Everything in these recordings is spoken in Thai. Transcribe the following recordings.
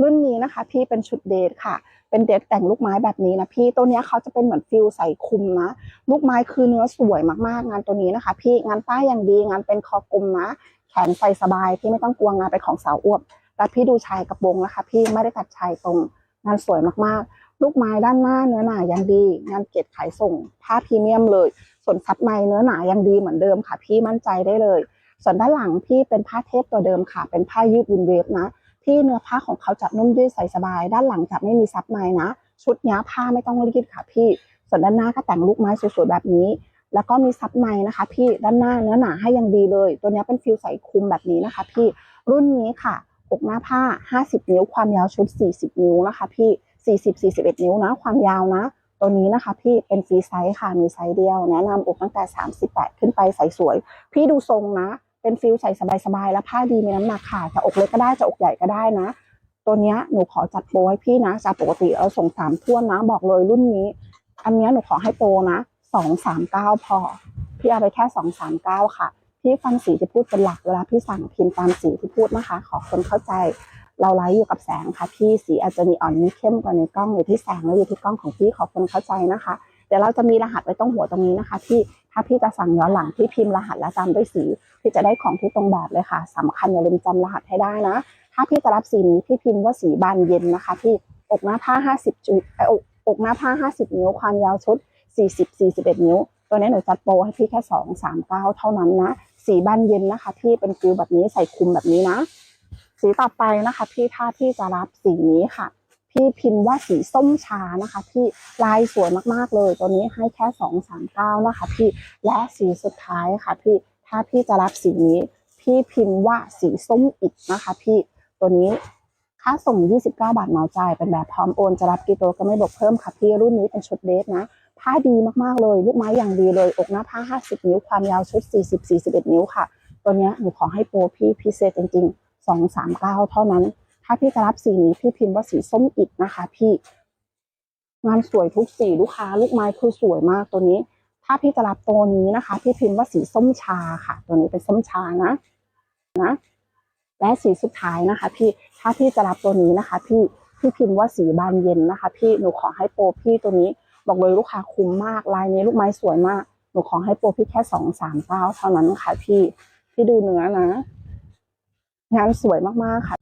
รุ่นนี้นะคะ พี่เป็นชุดเดทค่ะ เป็นเดทแต่งลูกไม้แบบนี้นะพี่ตัวนี้เขาจะเป็นเหมือนฟิลใส่คุมนะ ลูกไม้คือเนื้อสวยมากๆ งานตัวนี้นะคะ พี่งานป้ายอย่างดีงานเป็นคอกลมนะ แขนใส่สบายพี่ไม่ต้องกลัวงานเป็นของสาวอวบแต่พี่ดูชายกระโปรงนะคะ พี่ไม่ได้ตัดชายตรงงานสวยมากๆ ลูกไม้ด้านหน้าเนื้อหนายังดี งานเกล็ดขายส่งผ้าพรีเมียมเลย ส่วนซับในเนื้อหนายังดีเหมือนเดิมค่ะ พี่มั่นใจได้เลย ส่วนด้านหลังพี่เป็นผ้าเทปตัวเดิมค่ะ เป็นผ้ายืดวินเวฟนะ ที่เนื้อผ้าของเขาจะนุ่มยืดใส่สบาย ด้านหลังจะไม่มีซับในนะ ชุดเนี้ยผ้าไม่ต้องรีดค่ะพี่ ส่วนด้านหน้าก็แต่งลูกไม้สวยๆแบบนี้ แล้วก็มีซับในนะคะ พี่ด้านหน้าเนื้อหนาให้ยังดีเลย ตัวเนี้ยเป็นฟิลใส่คุมแบบนี้นะคะ พี่รุ่นนี้ค่ะอกหน้าผ้า 50 นิ้ว ความยาวชุด 40 นิ้วนะคะ พี่ 40 41 นิ้วนะ ความยาวนะ ตัวนี้นะคะ พี่เป็นฟรีไซส์ค่ะ มีไซส์เดียว แนะนำอกตั้งแต่ 38 ขึ้นไปใส่สวย พี่ดูทรงนะ เป็นฟิลใส่สบายๆแล้วผ้าดีมีน้ำหนักค่ะจะอกเล็กก็ได้จะอกใหญ่ก็ได้นะ ตัวเนี้ยหนูขอจัดโปรให้พี่นะจากปกติเราส่งสามท่วนนะบอกเลยรุ่นนี้ อันเนี้ยหนูขอให้โปรนะสองสามเก้าพอ พี่เอาไปแค่สองสามเก้าค่ะพี่ฟังสีที่พูดเป็นหลักเวลาพี่สั่งพิมพ์ตามสีที่พูดนะคะ ขอคนเข้าใจเราไลฟ์อยู่กับแสงค่ะพี่สีอาจจะมีอ่อนมีเข้มกว่าในกล้องอยู่ที่แสงแล้วอยู่ที่กล้องของพี่ขอคนเข้าใจนะคะเดี๋ยวเราจะมีรหัสไว้ตรงหัวตรงนี้นะคะ ที่ ถ้าพี่จะสั่งย้อนหลังพี่พิมพ์รหัสและตามด้วยสี พี่จะได้ของที่ตรงแบบเลยค่ะสำคัญอย่าลืมจำรหัสให้ได้นะ ถ้าพี่จะรับสีนี้พี่พิมพ์ว่าสีบานเย็นนะคะพี่อกหน้าผ้า 50จุดเอ่ออกอกหน้าผ้า 50 นิ้ว ความยาวชุด 40 41 นิ้ว ตัวนี้หนูจัดโปรให้พี่แค่ 2 3 9 เท่านั้นนะ สีบานเย็นนะคะ พี่เป็นฟิลแบบนี้ใส่คุมแบบนี้นะ สีต่อไปนะคะ พี่ถ้าพี่จะรับสีนี้ค่ะ พี่พิมพ์ว่าสีส้มชานะคะพี่ลายสวยมากๆเลย ตัวนี้ให้แค่2 3 9นะคะพี่และสีสุดท้ายค่ะพี่ถ้าพี่จะรับสีนี้ พี่พิมพ์ว่าสีส้มอิดนะคะ พี่ตัวนี้ค่าส่ง 29 บาทเหมาจ่ายเป็นแบบพร้อมโอนจะรับกี่ตัวก็ไม่บวกเพิ่มค่ะพี่รุ่นนี้เป็นชุดเดทนะผ้าดีมากๆเลย ลูกไม้อย่างดีเลยอกหน้าผ้า 50 นิ้วความยาวชุด 40 41 นิ้วค่ะ ตัวนี้หนูขอให้โปรพี่พิเศษจริงๆ 2 3 9 เท่านั้น ถ้าพี่จะรับสีนี้พี่พิมพ์ว่าสีส้มอิดนะคะ พี่ งานสวยทุกสีลูกค้า ลูกไม้คือสวยมากตัวนี้ ถ้าพี่จะรับตัวนี้นะคะ พี่พิมพ์ว่าสีส้มชาค่ะ ตัวนี้เป็นส้มชานะนะและสีสุดท้ายนะคะ พี่ถ้าพี่จะรับตัวนี้นะคะ พี่พี่พิมพ์ว่าสีบานเย็นนะคะ พี่หนูขอให้โปรพี่ตัวนี้ บอกเลยลูกค้าคุ้มมากลายนี้ลูกไม้สวยมากหนูขอให้โปรพี่แค่สองสามเก้าเท่านั้นค่ะ พี่พี่ดูเนื้อนะงานสวยมากๆค่ะ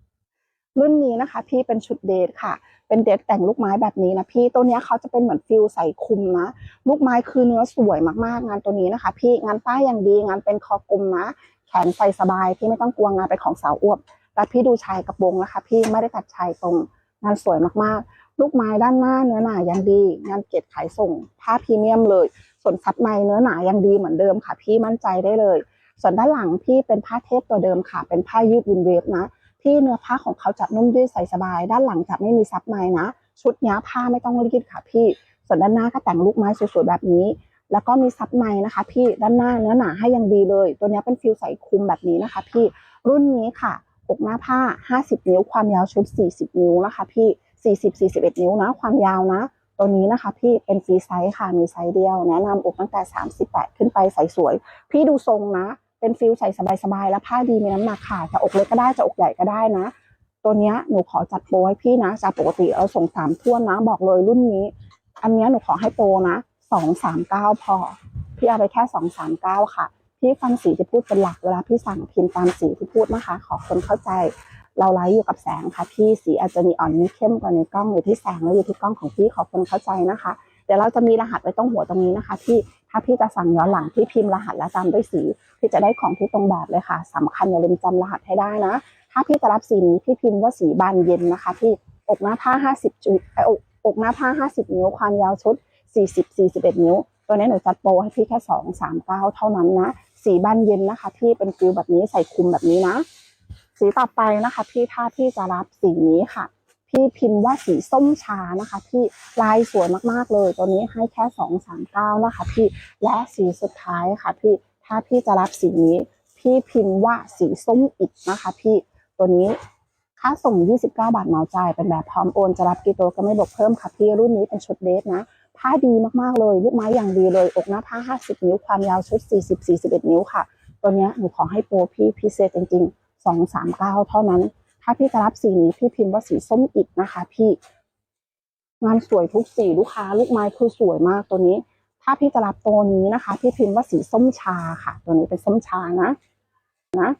รุ่นนี้นะคะ พี่เป็นชุดเดทค่ะ เป็นเดทแต่งลูกไม้แบบนี้นะพี่ตัวนี้เขาจะเป็นเหมือนฟิลใส่คุมนะ ลูกไม้คือเนื้อสวยมากๆ งานตัวนี้นะคะ พี่งานป้ายอย่างดีงานเป็นคอกลมนะ แขนใส่สบายพี่ไม่ต้องกลัวงานเป็นของสาวอวบแต่พี่ดูชายกระโปรงนะคะ พี่ไม่ได้ตัดชายตรงงานสวยมากๆ ลูกไม้ด้านหน้าเนื้อหนายังดี งานเกล็ดขายส่งผ้าพรีเมียมเลย ส่วนซับในเนื้อหนายังดีเหมือนเดิมค่ะ พี่มั่นใจได้เลย ส่วนด้านหลังพี่เป็นผ้าเทปตัวเดิมค่ะ เป็นผ้ายืดวินเวฟนะ ที่เนื้อผ้าของเขาจะนุ่มยืดใส่สบาย ด้านหลังจะไม่มีซับในนะ ชุดเนี้ยผ้าไม่ต้องรีดค่ะพี่ ส่วนด้านหน้าก็แต่งลูกไม้สวยๆแบบนี้ แล้วก็มีซับในนะคะ พี่ด้านหน้าเนื้อหนาให้ยังดีเลย ตัวเนี้ยเป็นฟิลใส่คุมแบบนี้นะคะ พี่รุ่นนี้ค่ะอกหน้าผ้า 50 นิ้ว ความยาวชุด 40 นิ้วนะคะ พี่ 40 41 นิ้วนะ ความยาวนะ ตัวนี้นะคะ พี่เป็นฟรีไซส์ค่ะ มีไซส์เดียว แนะนำอกตั้งแต่ 38 ขึ้นไปใส่สวย พี่ดูทรงนะ เป็นฟิลใส่สบายๆแล้วผ้าดีมีน้ำหนักค่ะจะอกเล็กก็ได้จะอกใหญ่ก็ได้นะ ตัวเนี้ยหนูขอจัดโปรให้พี่นะจากปกติเราส่งสามท่วนนะบอกเลยรุ่นนี้ อันเนี้ยหนูขอให้โปรนะสองสามเก้าพอ พี่เอาไปแค่สองสามเก้าค่ะพี่ฟังสีที่พูดเป็นหลักเวลาพี่สั่งพิมพ์ตามสีที่พูดนะคะ ขอคนเข้าใจเราไลฟ์อยู่กับแสงค่ะพี่สีอาจจะมีอ่อนมีเข้มกว่าในกล้องอยู่ที่แสงแล้วอยู่ที่กล้องของพี่ขอคนเข้าใจนะคะเดี๋ยวเราจะมีรหัสไว้ตรงหัวตรงนี้นะคะ ที่ ถ้าพี่จะสั่งย้อนหลังพี่พิมพ์รหัสและตามด้วยสี พี่จะได้ของที่ตรงแบบเลยค่ะสำคัญอย่าลืมจำรหัสให้ได้นะ ถ้าพี่จะรับสีนี้พี่พิมพ์ว่าสีบานเย็นนะคะพี่อกหน้าผ้า 50จุดเอ่ออกอกหน้าผ้า 50 นิ้วความยาวชุด 40 41 นิ้ว ตัวนี้หนูจัดโปรให้พี่แค่ 2 3 9 เท่านั้นนะ สีบานเย็นนะคะที่เป็นฟิลแบบนี้ใส่คุมแบบนี้นะ สีต่อไปนะคะ พี่ถ้าพี่จะรับสีนี้ค่ะ พี่พิมพ์ว่าสีส้มชานะคะที่ลายสวยมากๆเลย ตัวนี้ให้แค่2 3 9นะคะพี่และสีสุดท้ายค่ะพี่ถ้าพี่จะรับสีนี้ พี่พิมพ์ว่าสีส้มอิดนะคะพี่ตัวนี้ค่าส่ง 29 บาทเหมาจ่ายเป็นแบบพร้อมโอนจะรับกี่ตัวก็ไม่บวกเพิ่มค่ะพี่รุ่นนี้เป็นชุดเดทนะผ้าดีมากๆเลย ลูกไม้อย่างดีเลยอกหน้าผ้า 50 นิ้วความยาวชุด 40 41 นิ้วค่ะ ตัวนี้หนูขอให้โปรพี่พิเศษจริงๆ 2 3 9 เท่านั้น ถ้าพี่จะรับสีนี้พี่พิมพ์ว่าสีส้มอิดนะคะ พี่ งานสวยทุกสีลูกค้า ลูกไม้คือสวยมากตัวนี้ ถ้าพี่จะรับตัวนี้นะคะ พี่พิมพ์ว่าสีส้มชาค่ะ ตัวนี้เป็นส้มชานะนะ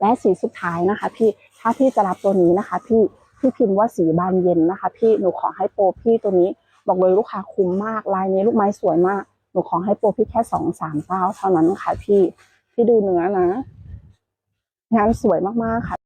และสีสุดท้ายนะคะ พี่ถ้าพี่จะรับตัวนี้นะคะ พี่พี่พิมพ์ว่าสีบานเย็นนะคะ พี่หนูขอให้โปรพี่ตัวนี้ บอกเลยลูกค้าคุ้มมากลายนี้ลูกไม้สวยมากหนูขอให้โปรพี่แค่สองสามเก้าเท่านั้นค่ะ พี่พี่ดูเนื้อนะ งานสวยมากๆค่ะ